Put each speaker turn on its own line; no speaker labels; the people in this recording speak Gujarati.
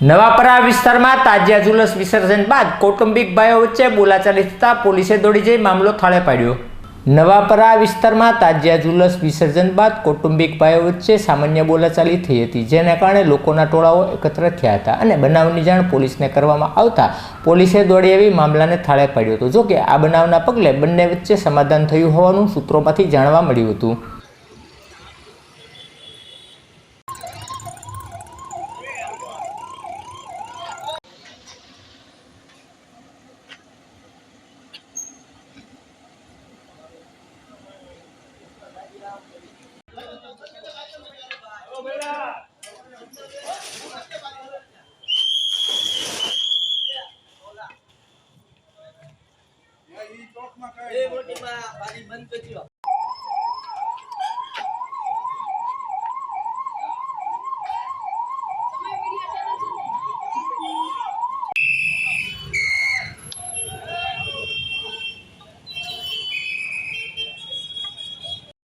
નવાપરા વિસ્તારમાં તાજિયા જુલસ વિસર્જન બાદ કૌટુંબિક ભાઈઓ વચ્ચે બોલાચાલી થતા પોલીસે દોડી જઈ મામલો થાળે પાડ્યો. નવાપરા વિસ્તારમાં તાજિયા જુલસ વિસર્જન બાદ કૌટુંબિક ભાઈઓ વચ્ચે સામાન્ય બોલાચાલી થઈ હતી, જેના કારણે લોકોના ટોળાઓ એકત્ર થયા હતા અને બનાવની જાણ પોલીસને કરવામાં આવતા પોલીસે દોડી આવી મામલાને થાળે પાડ્યો હતો. જોકે આ બનાવના પગલે બંને વચ્ચે સમાધાન થયું હોવાનું સૂત્રોમાંથી જાણવા મળ્યું હતું.
એ મોટી માં બારી બંધ કરજો